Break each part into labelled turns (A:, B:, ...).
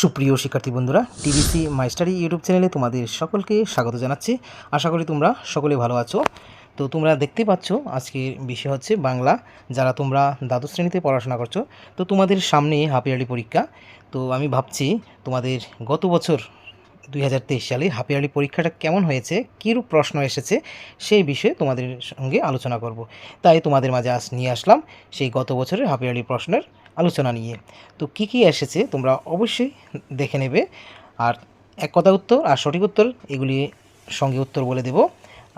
A: সুপ্রিয় শিক্ষার্থী বন্ধুরা, টিভিসি মাইস্টারি ইউটিউব চ্যানেলে তোমাদের সকলকে স্বাগত জানাচ্ছি। আশা করি তোমরা সকলে ভালো আছো। তো তোমরা দেখতে পাচ্ছ, আজকের বিষয় হচ্ছে বাংলা। যারা তোমরা দ্বাদশ শ্রেণীতে পড়াশোনা করছ, তো তোমাদের সামনে হাফ পরীক্ষা। তো আমি ভাবছি, তোমাদের গত বছর দুই হাজার তেইশ সালে হাফ ইয়ারলি পরীক্ষাটা কেমন হয়েছে কীরূপ প্রশ্ন এসেছে, সেই বিষয়ে তোমাদের সঙ্গে আলোচনা করব। তাই তোমাদের মাঝে আজ নিয়ে আসলাম সেই গত বছরের হাফ ইয়ারলি প্রশ্নের আলোচনা নিয়ে। তো কী কী এসেছে তোমরা অবশ্যই দেখে নেবে। আর এক কথা উত্তর আর সঠিক উত্তর, এগুলি সঙ্গে উত্তর বলে দেব।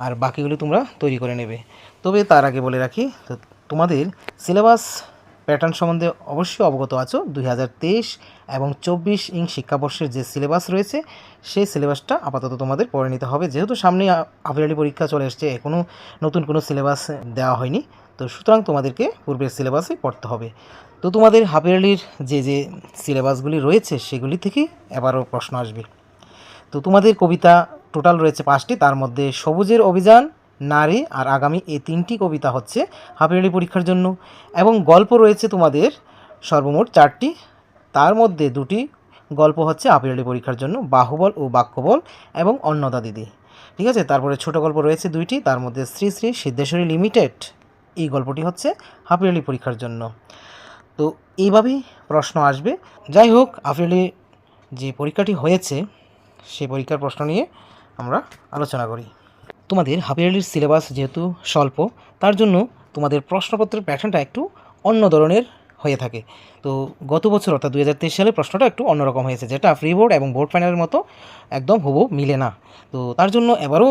A: আর বাকিগুলো তোমরা তৈরি করে নেবে। তবে তার আগে বলে রাখি, তো তোমাদের সিলেবাস প্যাটার্ন সম্বন্ধে অবশ্যই অবগত আছো। দুই হাজার তেইশ এবং চব্বিশ ইং শিক্ষাবর্ষের যে সিলেবাস রয়েছে, সেই সিলেবাসটা আপাতত তোমাদের পড়ে নিতে হবে। যেহেতু সামনে আফিয়ালি পরীক্ষা চলে এসছে এখনও নতুন কোনো সিলেবাস দেওয়া হয়নি। তো সুতরাং তোমাদেরকে পূর্বের সিলেবাসই পড়তে হবে। তো তোমাদের হাফ ইয়ারলির যে যে সিলেবাসগুলি রয়েছে, সেগুলি থেকে এবারও প্রশ্ন আসবে। তো তোমাদের কবিতা টোটাল রয়েছে পাঁচটি। তার মধ্যে সবুজের অভিযান নারী আর আগামী এই তিনটি কবিতা হচ্ছে হাফ ইয়ারলি পরীক্ষার জন্য। এবং গল্প রয়েছে তোমাদের সর্বমোট চারটি। তার মধ্যে দুটি গল্প হচ্ছে ইয়ারলি পরীক্ষার জন্য, বাহুবল ও বাক্যবল এবং অন্নদা দিদি। ঠিক আছে? তারপরে ছোট গল্প রয়েছে দুইটি, তার মধ্যে শ্রী শ্রী সিদ্ধেশ্বরী লিমিটেড। এই গল্পটি হচ্ছে হাফ ইয়ারলি পরীক্ষার জন্য। তো এইভাবেই প্রশ্ন আসবে। যাই হোক আফরিলি যে পরীক্ষাটি হয়েছে সেই পরীক্ষার প্রশ্ন নিয়ে আমরা আলোচনা করি। তোমাদের হাফ ইয়ারলির সিলেবাস যেহেতু স্বল্প, তার জন্য তোমাদের প্রশ্নপত্রের প্যাটার্নটা একটু অন্য ধরনের হয়ে থাকে। তো গত বছর অর্থাৎ দু হাজার তেইশ সালে প্রশ্নটা একটু অন্যরকম হয়েছে, যেটা ফ্রি বোর্ড এবং বোর্ড ফাইনালের মতো একদম হুবহু মিলে না। তো তার জন্য এবারও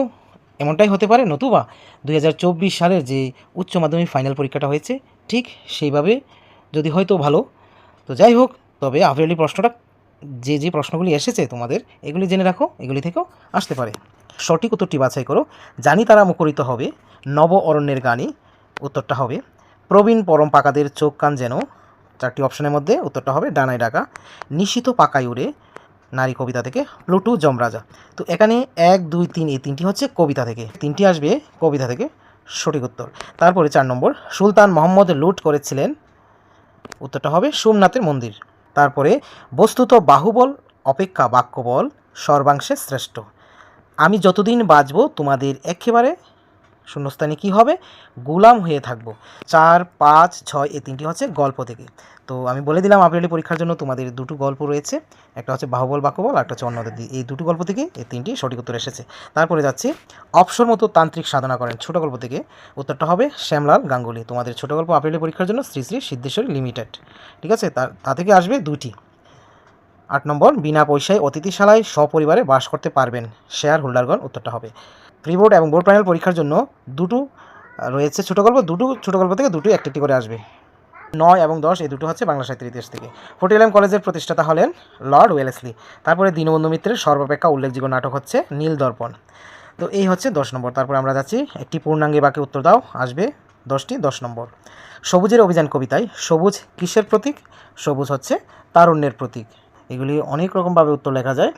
A: এমনটাই হতে পারে, নতুবা দুই হাজার চব্বিশ সালের যে উচ্চ মাধ্যমিক ফাইনাল পরীক্ষাটা হয়েছে, ঠিক সেইভাবে যদি হয়তো ভালো। তো যাই হোক, তবে আফরিয়ালি প্রশ্নটা যে যে প্রশ্নগুলি এসেছে তোমাদের, এগুলি জেনে রাখো, এগুলি থেকেও আসতে পারে। সঠিক উত্তরটি বাছাই করো। জানি তারা মুখরিত হবে। নব অরণ্যের গানে, উত্তরটা হবে, প্রবীণ পরম পাকাদের চোখ কান যেন, চারটি অপশনের মধ্যে উত্তরটা হবে, ডানায় ডাকা। নিশিত পাকায় উড়ে, নারী কবিতা থেকে প্লুটু যমরাজা। তো এখানে এক, দুই, তিন, এই তিনটি হচ্ছে কবিতা থেকে। তিনটি আসবে কবিতা থেকে, সঠিক উত্তর। তারপরে চার নম্বর, সুলতান মোহাম্মদ লুট করেছিলেন, উত্তরটা হবে, সোমনাথের মন্দির। তারপরে, বস্তুত বাহুবল, অপেক্ষা বাক্যবল, সর্বাংশে শ্রেষ্ঠ। আমি যতদিন বাঁচব তোমাদের একেবারে শূন্যস্থানে কী হবে? গোলাম হয়ে থাকব। চার, পাঁচ, ছয়, এই তিনটি হচ্ছে গল্প থেকে। তো আমি বলে দিলাম আপিয়ালি পরীক্ষার জন্য তোমাদের দুটো গল্প রয়েছে। একটা হচ্ছে বাহুবল বাক্যবল একটা হচ্ছে অন্যদের এই দুটো গল্প থেকে এই তিনটি সঠিক উত্তর এসেছে। তারপরে যাচ্ছি, অপসর মতো তান্ত্রিক সাধনা করেন। ছোট গল্প থেকে উত্তরটা হবে শ্যামলাল গাঙ্গুলি। তোমাদের ছোট গল্প আপিয়ালি পরীক্ষার জন্য শ্রী শ্রী সিদ্ধেশ্বরী লিমিটেড ঠিক আছে? তা থেকে আসবে দুটি আট নম্বর, বিনা পয়সায় অতিথিশালায় সপরিবারে বাস করতে পারবেন। শেয়ার হোল্ডারগণ উত্তরটা হবে। প্রি বোর্ড এবং বোর্ড প্যানেল পরীক্ষার জন্য দুটো রয়েছে ছোট গল্প, দুটো ছোট গল্প থেকে দুটো একটি করে আসবে। নয় এবং দশ, এই দুটো হচ্ছে বাংলা সাহিত্যের ইতিহাস থেকে। ফোর্টিএলএম কলেজের প্রতিষ্ঠাতা হলেন লর্ড ওয়েলেসলি। তারপরে দীনবন্ধু মিত্রের সর্বাপেক্ষা উল্লেখযোগ্য নাটক হচ্ছে নীল দর্পণ। তো এই হচ্ছে দশ নম্বর। তারপর আমরা যাচ্ছি, একটি পূর্ণাঙ্গে বাকি উত্তর দাও, আসবে দশটি, দশ নম্বর। সবুজের অভিযান কবিতায়, সবুজ কিসের প্রতীক? সবুজ হচ্ছে তারুণ্যের প্রতীক। এগুলি অনেক রকমভাবে উত্তর লেখা যায়।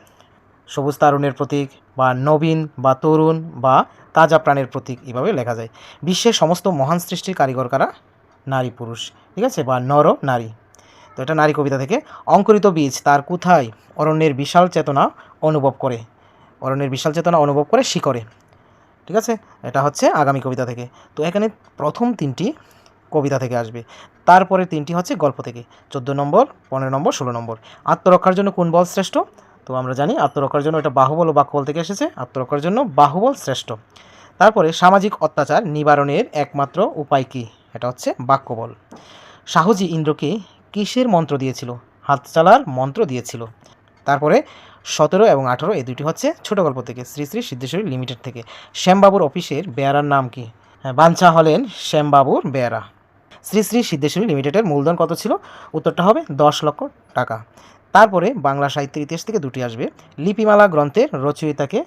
A: সবুজ তারুণের প্রতীক বা নবীন বা তরুণ বা তাজা প্রাণের প্রতীক এভাবে লেখা যায়। বিশ্বের সমস্ত মহান সৃষ্টির কারিগর কারা? নারী, পুরুষ, ঠিক আছে? বা নর, নারী। তো এটা নারী কবিতা থেকে। অঙ্কুরিত বীজ তার কোথায়? অরণ্যের বিশাল চেতনা অনুভব করে। অরণ্যের বিশাল চেতনা অনুভব করে শিকরে ঠিক আছে? এটা হচ্ছে আগামী কবিতা থেকে। তো এখানে প্রথম তিনটি কবিতা থেকে আসবে। তারপরে তিনটি হচ্ছে গল্প থেকে। চোদ্দ নম্বর, পনেরো নম্বর, ষোলো নম্বর। আত্মরক্ষার জন্য কোন বল শ্রেষ্ঠ? তো আমরা জানি আত্মরক্ষার জন্য এটা বাহুবল ও বাক্যবল থেকে এসেছে। আত্মরক্ষার জন্য বাহুবল শ্রেষ্ঠ। তারপরে সামাজিক অত্যাচার নিবারণের একমাত্র উপায় কী? এটা হচ্ছে বাক্যবল। শাহজি ইন্দ্রকে কিসের মন্ত্র দিয়েছিল? হাত চালার মন্ত্র দিয়েছিল। তারপরে সতেরো এবং আঠেরো, এই দুটি হচ্ছে ছোট গল্প থেকে, শ্রী শ্রী সিদ্ধেশ্বরী লিমিটেড থেকে। শ্যামবাবুর অফিসের বেয়ারার নাম কি? বাঞ্ছা হলেন শ্যামবাবুর বেয়ারা। শ্রী শ্রী সিদ্ধেশ্বরী লিমিটেডের মূলধন কত ছিল? উত্তরটা হবে দশ লক্ষ টাকা। তারপরে বাংলা সাহিত্যের ইতিহাস থেকে দুটি আসবে। লিপিমালা গ্রন্থের রচয়িতাকে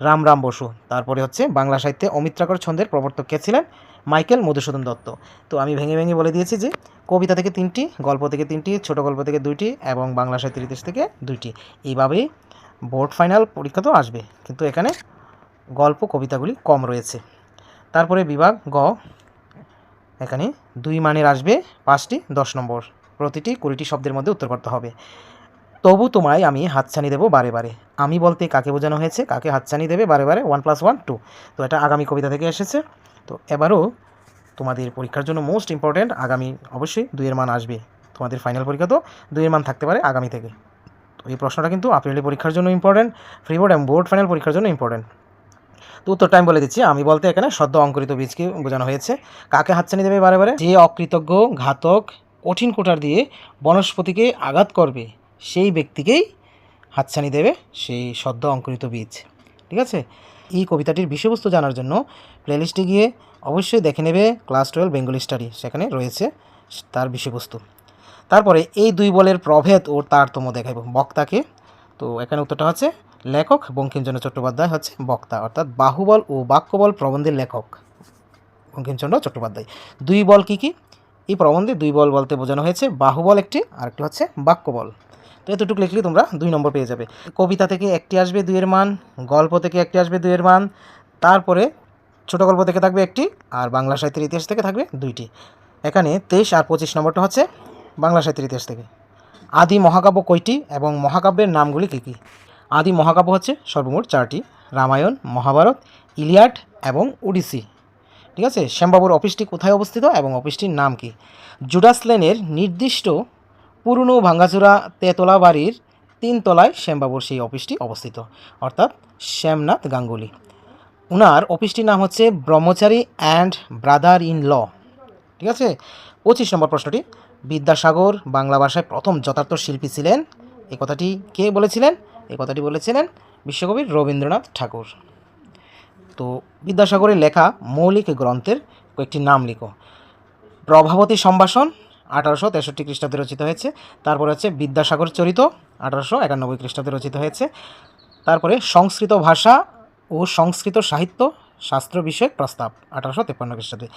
A: রামরাম বসু। তারপরে হচ্ছে বাংলা সাহিত্যে অমিত্রাকর ছন্দের প্রবর্তক কে ছিলেন? মাইকেল মধুসূদন দত্ত। তো আমি ভেঙে ভেঙে বলে দিয়েছি যে, কবিতা থেকে তিনটি, গল্প থেকে তিনটি, ছোট গল্প থেকে দুইটি এবং বাংলা সাহিত্যের ইতিহাস থেকে দুইটি। এইভাবেই বোর্ড ফাইনাল পরীক্ষা তো আসবে, কিন্তু এখানে গল্প কবিতাগুলি কম রয়েছে। তারপরে বিভাগ গ এখানে দুই মানের আসবে পাঁচটি, দশ নম্বর। প্রতিটি কুড়িটি শব্দের মধ্যে উত্তর করতে হবে। তবু তোমায় আমি হাতছানি দেবো বারে বারে। আমি বলতে কাকে বোঝানো হয়েছে, কাকে হাতছানি দেবে বারে বারে ওয়ান প্লাস ওয়ান টু তো এটা আগামী কবিতা থেকে এসেছে। তো এবারও তোমাদের পরীক্ষার জন্য মোস্ট ইম্পর্ট্যান্ট আগামী অবশ্যই দুইয়ের মান আসবে। তোমাদের ফাইনাল পরীক্ষা তো দুইয়ের মান থাকতে পারে আগামী থেকে। তো এই প্রশ্নটা কিন্তু আপ্রিলি পরীক্ষার জন্য ইম্পর্ট্যান্ট ফ্রি বোর্ড এবং বোর্ড ফাইনাল পরীক্ষার জন্য ইম্পর্ট্যান্ট তো উত্তরটা আমি বলে দিচ্ছি। আমি বলতে এখানে সদ্য অঙ্কুরিত বীজকে বোঝানো হয়েছে। কাকে হাতছানি দেবে বারে বারে? যে অকৃতজ্ঞ, ঘাতক, কঠিন কোটার দিয়ে বনস্পতিকে আঘাত করবে, সেই ব্যক্তিকেই হাতছানি দেবে সেই সদ্য অঙ্কুরিত বীজ। ঠিক আছে? এই কবিতাটির বিষয়বস্তু জানার জন্য প্লেলিস্টে গিয়ে অবশ্যই দেখে নেবে ক্লাস টুয়েলভ বেঙ্গলি স্টাডি সেখানে রয়েছে তার বিষয়বস্তু। তারপরে এই দুই বলের প্রভেদ ও তারতম্য দেখাইব বক্তাকে। তো এখানে উত্তরটা হচ্ছে লেখক বঙ্কিমচন্দ্র চট্টোপাধ্যায় হচ্ছে বক্তা, অর্থাৎ বাহুবল ও বাক্যবল প্রবন্ধের লেখক বঙ্কিমচন্দ্র চট্টোপাধ্যায়। দুই বল কি কি? এই প্রবন্ধে দুই বল বলতে বোঝানো হয়েছে, বাহুবল একটি আর একটি হচ্ছে বাক্যবল। তো এতটুকু লিখলে তোমরা দুই নম্বর পেয়ে যাবে। কবিতা থেকে একটি আসবে দুইয়ের মান, গল্প থেকে একটি আসবে দুইয়ের মান, তারপরে ছোট গল্প থেকে থাকবে একটি, আর বাংলা সাহিত্যের ইতিহাস থেকে থাকবে দুইটি। এখানে তেইশ আর পঁচিশ নম্বরটা হচ্ছে বাংলা সাহিত্যের ইতিহাস থেকে। আদি মহাকাব্য কয়টি এবং মহাকাব্যের নামগুলি কী কী? আদি মহাকাব্য হচ্ছে সর্বমোট চারটি। রামায়ণ, মহাভারত, ইলিয়াড এবং ওডিসি। ঠিক আছে? শ্যামবাবুর অফিসটি কোথায় অবস্থিত এবং অফিসটির নাম কি? জুডাস লেনের নির্দিষ্ট পুরনো ভাঙ্গাচুরা তেতলা বাড়ির তিনতলায় শ্যামবাবুর সেই অফিসটি অবস্থিত, অর্থাৎ শ্যামনাথ গাঙ্গুলি। ওনার অফিসটির নাম হচ্ছে Brahmachari and brother in law ঠিক আছে? পঁচিশ নম্বর প্রশ্নটি। বিদ্যাসাগর বাংলা ভাষায় প্রথম যথার্থ শিল্পী ছিলেন। এ কথাটি কে বলেছিলেন? এই কথাটি বলেছিলেন বিশ্বকবি রবীন্দ্রনাথ ঠাকুর। তো বিদ্যাসাগরের লেখা মৌলিক গ্রন্থের কয়েকটি নাম লিখো। প্রভাবতী সম্ভাষণ আঠারোশো তেষট্টি খ্রিস্টাব্দে রচিত হয়েছে। তারপরে হচ্ছে বিদ্যাসাগর চরিত আঠারোশো একানব্বই খ্রিস্টাব্দে রচিত হয়েছে। তারপরে সংস্কৃত ভাষা ও সংস্কৃত সাহিত্য শাস্ত্র বিষয়ক প্রস্তাব আঠারোশো তেপ্পান্ন খ্রিস্টাব্দে।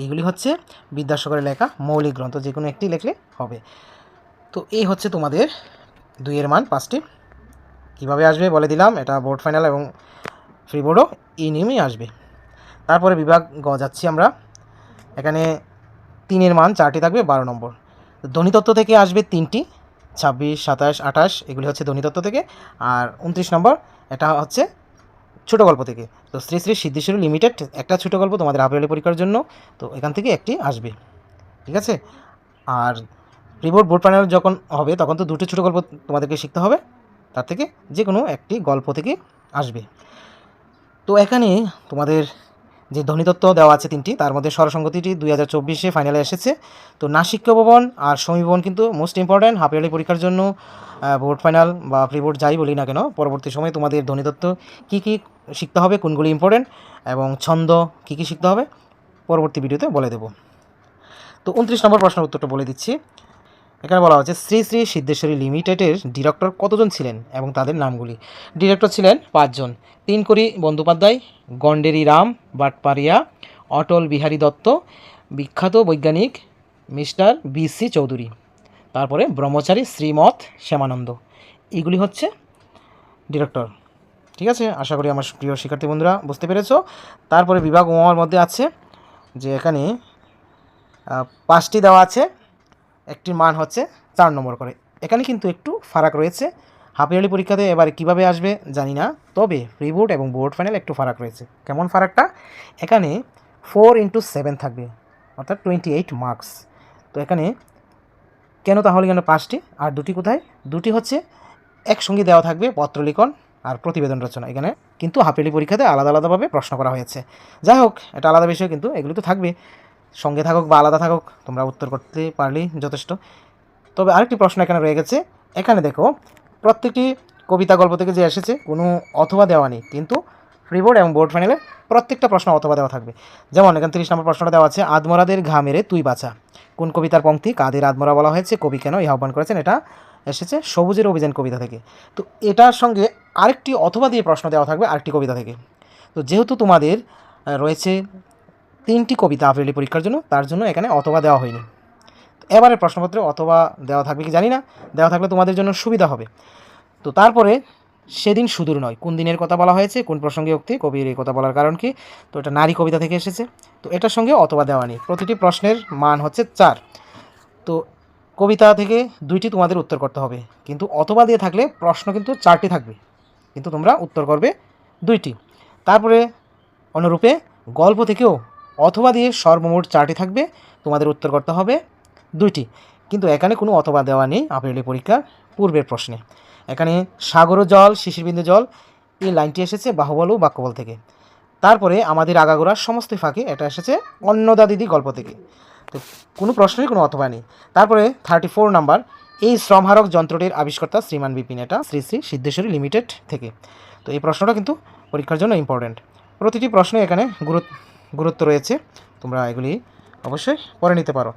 A: এইগুলি হচ্ছে বিদ্যাসাগরের লেখা মৌলিক গ্রন্থ। যে কোনো একটি লেখলে হবে। তো এই হচ্ছে তোমাদের দুইয়ের মান পাঁচটি। কীভাবে আসবে বলে দিলাম, এটা বোর্ড ফাইনাল এবং ফ্রি বোর্ডও এই আসবে। তারপরে বিভাগ গ যাচ্ছি আমরা। এখানে তিনের মান চারটি থাকবে, বারো নম্বর। ধ্বনিতত্ত্ব থেকে আসবে তিনটি, ছাব্বিশ, সাতাশ, আঠাশ, এগুলি হচ্ছে ধ্বনিতত্ত্ব থেকে। আর উনত্রিশ নম্বর, এটা হচ্ছে ছোটো গল্প থেকে। তো শ্রী শ্রী সিদ্ধেশ্বরী লিমিটেড একটা ছোটো গল্প তোমাদের আপিয়ালি পরীক্ষার জন্য, তো এখান থেকে একটি আসবে। ঠিক আছে? আর রিবোর্ড বোর্ড প্যানেল যখন হবে, তখন তো দুটো ছোটো গল্প তোমাদেরকে শিখতে হবে। তার থেকে যে কোনো একটি গল্প থেকে আসবে। তো এখানে তোমাদের যে ধ্বনিতত্ত্ব দেওয়া আছে তিনটি, তার মধ্যে স্বরসঙ্গতিটি দুই হাজার চব্বিশে ফাইনালে এসেছে। তো নাসিক্য ভবন আর সমী ভবন কিন্তু মোস্ট ইম্পর্ট্যান্ট হাফিয়ালি পরীক্ষার জন্য বোর্ড ফাইনাল বা প্রি বোর্ড যাই বলি না কেন, পরবর্তী সময়ে তোমাদের ধ্বনিতত্ত্ব কী কী শিখতে হবে, কোনগুলি ইম্পর্ট্যান্ট এবং ছন্দ কী কী শিখতে হবে, পরবর্তী ভিডিওতে বলে দেবো। তো উনত্রিশ নম্বর প্রশ্নের উত্তরটা বলে দিচ্ছি। এখানে বলা হচ্ছে শ্রী শ্রী সিদ্ধেশ্বরী লিমিটেডের ডিরেক্টর কতজন ছিলেন এবং তাদের নামগুলি? ডিরেক্টর ছিলেন পাঁচজন। তিনকড়ি বন্দ্যোপাধ্যায় গন্ডেরি রাম বাটপারিয়া অটল বিহারী দত্ত, বিখ্যাত বৈজ্ঞানিক মিস্টার বি সি চৌধুরী। তারপরে ব্রহ্মচারী শ্রীমত শ্যামানন্দ। এগুলি হচ্ছে ডিরেক্টর। ঠিক আছে? আশা করি আমার প্রিয় শিক্ষার্থী বন্ধুরা বুঝতে পেরেছ। তারপরে বিভাগ ওয়ার মধ্যে আছে, যে এখানে পাঁচটি দেওয়া আছে। একটির মান হচ্ছে চার নম্বর করে। এখানে কিন্তু একটু ফারাক রয়েছে। হাফ ইয়ারলি পরীক্ষাতে এবার কীভাবে আসবে জানি না, তবে প্রি বোর্ড এবং বোর্ড ফাইনাল একটু ফারাক রয়েছে। কেমন ফারাকটা? এখানে ফোর ইন্টু সেভেন থাকবে, অর্থাৎ টোয়েন্টি এইট মার্কস। তো এখানে কেন তাহলে কেন পাঁচটি? আর দুটি কোথায়? দুটি হচ্ছে একসঙ্গে দেওয়া থাকবে পত্রলিখন আর প্রতিবেদন রচনা। এখানে কিন্তু হাফেলি পরীক্ষাতে আলাদা আলাদাভাবে প্রশ্ন করা হয়েছে। যাই হোক, এটা আলাদা বিষয় কিন্তু, এগুলো তো থাকবে। সঙ্গে থাকুক বা আলাদা থাকুক, তোমরা উত্তর করতে পারলেই যথেষ্ট। তবে আরেকটি প্রশ্ন এখানে রয়ে গেছে। এখানে দেখো, প্রত্যেকটি কবিতা গল্প থেকে যে এসেছে, কোনো অথবা দেওয়া নেই, কিন্তু ফ্রি বোর্ড এবং বোর্ড ফাইনালে প্রত্যেকটা প্রশ্ন অথবা দেওয়া থাকবে। যেমন এখানে তিরিশ নম্বর প্রশ্নটা দেওয়া আছে, আদমরাদের ঘা মেরে তুই বাঁচা। কোন কবিতার পঙ্ক্তি? কাদের আদমরা বলা হয়েছে, কবি কেন এই আহ্বান করেছেন, এটা এসেছে সবুজের অভিযান কবিতা থেকে। তো এটার সঙ্গে আরেকটি অথবা দিয়ে প্রশ্ন দেওয়া থাকবে আরেকটি কবিতা থেকে। তো যেহেতু তোমাদের রয়েছে তিনটি কবিতা আপিলি পরীক্ষার জন্য, তার জন্য এখানে অথবা দেওয়া হয়নি। এবারে প্রশ্নপত্রে অথবা দেওয়া থাকবে কি জানি না, দেওয়া থাকলে তোমাদের জন্য সুবিধা হবে। তো তারপরে, সেদিন সুদূর নয়, কোন দিনের কথা বলা হয়েছে, কোন প্রসঙ্গে উক্তি, কবির এই কথা বলার কারণ কি, তো এটা নারী কবিতা থেকে এসেছে। তো এটার সঙ্গে অথবা দেওয়া নেই, প্রতিটি প্রশ্নের মান হচ্ছে চার। তো কবিতা থেকে দুইটি তোমাদের উত্তর করতে হবে, কিন্তু অথবা দিয়ে থাকলে প্রশ্ন কিন্তু চারটি থাকবে, কিন্তু তোমরা উত্তর করবে দুইটি। তারপরে, অনুরূপে গল্প থেকেও অথবা দিয়ে সর্বমোট চারটি থাকবে, তোমাদের উত্তর করতে হবে দুইটি। কিন্তু এখানে কোনো অথবা দেওয়া নেই আপিলি পরীক্ষার পূর্বের প্রশ্নে। এখানে সাগর জল, শিশিরবিন্দু জল, এই লাইনটি এসেছে বাহুবল ও বাক্যবল থেকে। তারপরে আমাদের আগাগোড়ার সমস্ত ফাঁকে এটা এসেছে অন্নদা দিদি গল্প থেকে। তো কোনো প্রশ্নেরই কোনো অথবা নেই। তারপরে থার্টি ফোর নাম্বার, এই শ্রমহারক যন্ত্রটির আবিষ্কর্তা শ্রীমান বিপিন এটা, শ্রী শ্রী সিদ্ধেশ্বরী লিমিটেড থেকে। তো এই প্রশ্নটা কিন্তু পরীক্ষার জন্য ইম্পর্ট্যান্ট প্রতিটি প্রশ্নে এখানে গুরুত্ব গুরুত্ব রয়েছে, তোমরা এগুলি অবশ্যই পড়ে নিতে পারো।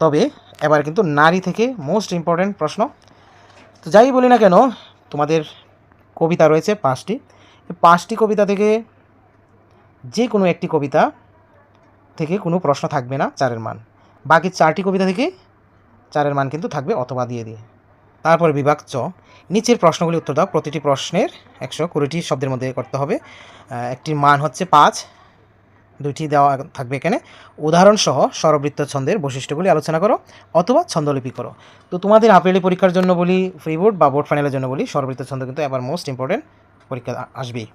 A: তবে এবার কিন্তু নারী থেকে মোস্ট ইম্পর্ট্যান্ট প্রশ্ন। তো যাই বলি না কেন, তোমাদের কবিতা রয়েছে পাঁচটি। পাঁচটি কবিতা থেকে যে কোনো একটি কবিতা থেকে কোনো প্রশ্ন থাকবে না, চারের মান। বাকি চারটি কবিতা থেকে চারের মান কিন্তু থাকবে অথবা দিয়ে দিয়ে। তারপর বিভাগ চ। নিচের প্রশ্নগুলি উত্তর দাও, প্রতিটি প্রশ্নের একশো কুড়িটি শব্দের মধ্যে করতে হবে। একটির মান হচ্ছে পাঁচ দুইটি দেওয়া থাকবে এখানে। উদাহরণসহ স্বরবৃত্ত ছন্দের বৈশিষ্ট্যগুলি আলোচনা করো অথবা ছন্দলিপি করো। তো তোমাদের আপেলি পরীক্ষার জন্য বলি ফ্রি বোর্ড বা বোর্ড ফাইনালের জন্য বলি স্বরবৃত্ত ছন্দ কিন্তু এবার মোস্ট ইম্পর্টেন্ট পরীক্ষা আসবেই।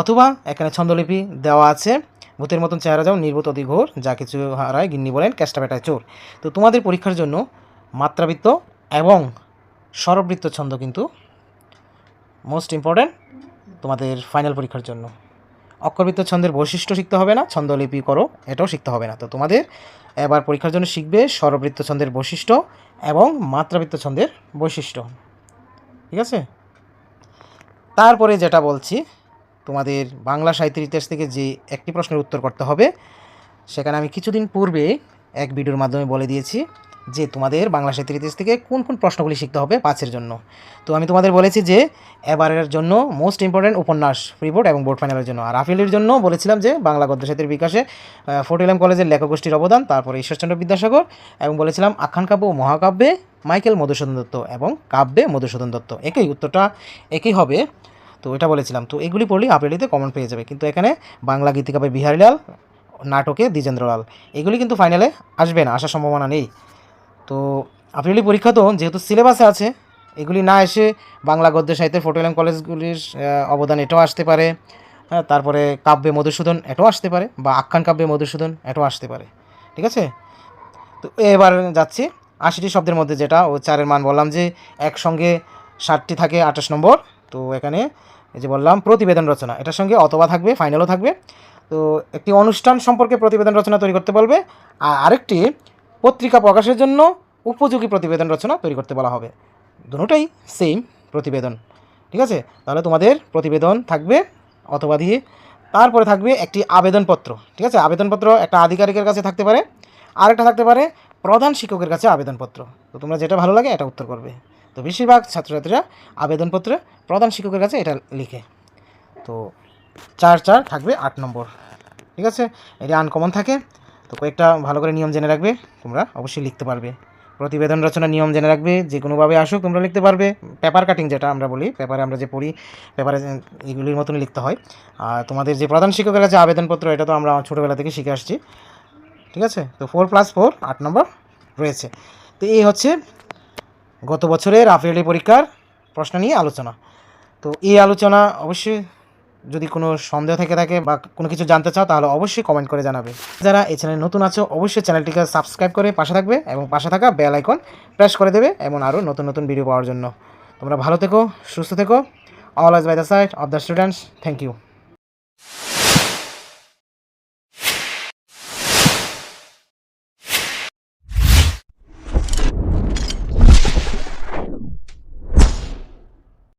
A: অথবা এখানে ছন্দলিপি দেওয়া আছে, ভূতের মতন চেহারা যাও নির্ভূত অধিঘোর যা কিছু হারায় গিন্নি বলেন, ক্যাস্টা বেটায় চোর। তো তোমাদের পরীক্ষার জন্য মাত্রাবৃত্ত এবং স্বরবৃত্ত ছন্দ কিন্তু মোস্ট ইম্পর্ট্যান্ট তোমাদের ফাইনাল পরীক্ষার জন্য। অক্ষরবৃত্ত ছন্দের বৈশিষ্ট্য শিখতে হবে না, ছন্দলিপি করো, এটাও শিখতে হবে না। তো তোমাদের এবার পরীক্ষার জন্য শিখবে স্বরবৃত্ত ছন্দের বৈশিষ্ট্য এবং মাত্রাবৃত্ত ছন্দের বৈশিষ্ট্য। ঠিক আছে? তারপরে যেটা বলছি, তোমাদের বাংলা সাহিত্যের ইতিহাস থেকে যে একটি প্রশ্নের উত্তর করতে হবে, সেখানে আমি কিছুদিন পূর্বে এক ভিডিওর মাধ্যমে বলে দিয়েছি যে তোমাদের বাংলা সাহিত্যের ইতিহাস থেকে কোন কোন প্রশ্নগুলি শিখতে হবে পাঁচের জন্য। তো আমি তোমাদের বলেছি যে এবারের জন্য মোস্ট ইম্পর্ট্যান্ট উপন্যাস বোর্ড এবং বোর্ড ফাইনালের জন্য। আর আফিলের জন্য বলেছিলাম যে বাংলা গদ্য সাহিত্যের বিকাশে ফোর্টিলাম কলেজের লেখক গোষ্ঠীর অবদান, তারপরে ঈশ্বরচন্দ্র বিদ্যাসাগর এবং বলেছিলাম আখ্যান কাব্য ও মহাকাব্যে মাইকেল মধুসূদন দত্ত এবং কাব্যে মধুসূদন দত্ত। একই উত্তরটা একই হবে, তো এটা বলেছিলাম। তো এগুলি পড়লেই আপেলিতে কমন পেয়ে যাবে। কিন্তু এখানে বাংলা গীতিকাব্যে বিহারীলাল, নাটকে দ্বিজেন্দ্রলাল। এগুলি কিন্তু ফাইনালে আসবে না, আসার সম্ভাবনা নেই। তো আপ্রিলি পরীক্ষা তো যেহেতু সিলেবাসে আছে, এগুলি না এসে বাংলা গদ্য সাহিত্যের ফটোগ্রাম কলেজগুলির অবদান এটাও আসতে পারে। হ্যাঁ তারপরে কাব্যে মধুসূদন এটাও আসতে পারে, বা আখ্যান কাব্যে মধুসূদন এটাও আসতে পারে। ঠিক আছে? তো এবার যাচ্ছি, আশিটি শব্দের মধ্যে যেটা, ও চারের মান বললাম যে একসঙ্গে ষাটটি থাকে আঠাশ নম্বর। তো এখানে এই যে বললাম, প্রতিবেদন রচনা, এটার সঙ্গে অথবা থাকবে ফাইনালও থাকবে। তো একটি অনুষ্ঠান সম্পর্কে প্রতিবেদন রচনা তৈরি করতে বলবে, আর আরেকটি পত্রিকা প্রকাশের জন্য উপযোগী প্রতিবেদন রচনা তৈরি করতে বলা হবে। দুটোটাই সেম প্রতিবেদন। ঠিক আছে? তাহলে তোমাদের প্রতিবেদন থাকবে অথবা দিয়ে তারপরে থাকবে একটি আবেদনপত্র। ঠিক আছে? আবেদনপত্র একটা আধিকারিকের কাছে থাকতে পারে। আরেকটা থাকতে পারে প্রধান শিক্ষকের কাছে আবেদনপত্র। তো তোমরা যেটা ভালো লাগে এটা উত্তর করবে। তো বেশিরভাগ ছাত্রছাত্রীরা আবেদনপত্রে প্রধান শিক্ষকের কাছে এটা লিখে। তো চার চার থাকবে আট নম্বর। ঠিক আছে? এটা আনকমন থাকে। তো কয়েকটা ভালো করে নিয়ম জেনে রাখবে, তোমরা অবশ্যই লিখতে পারবে। প্রতিবেদন রচনা নিয়ম জেনে রাখবে, যে কোনোভাবে আসুক তোমরা লিখতে পারবে। পেপার কাটিং যেটা আমরা বলি, পেপারে আমরা যে পড়ি, পেপারে এগুলির মতনই লিখতে হয়। আর তোমাদের যে প্রধান শিক্ষকের কাছে আবেদনপত্র, এটা তো আমরা ছোটোবেলা থেকে শিখে আসছি। ঠিক আছে? তো ফোর প্লাস ফোর আট নম্বর রয়েছে। তো এই হচ্ছে গত বছরের আফিয়ালি পরীক্ষার প্রশ্ন নিয়ে আলোচনা। তো এই আলোচনা অবশ্যই যদি কোনো সন্দেহ থেকে থাকে বা কোনো কিছু জানতে চাও, তাহলে অবশ্যই কমেন্ট করে জানাবে। যারা এই চ্যানেলে নতুন আছো, অবশ্যই চ্যানেলটিকে সাবস্ক্রাইব করে পাশে থাকবে এবং পাশে থাকা বেল আইকন প্রেস করে দেবে এবং আরও নতুন নতুন ভিডিও পাওয়ার জন্য। তোমরা ভালো থেকো, সুস্থ থেকো। All always by the side of the students thank you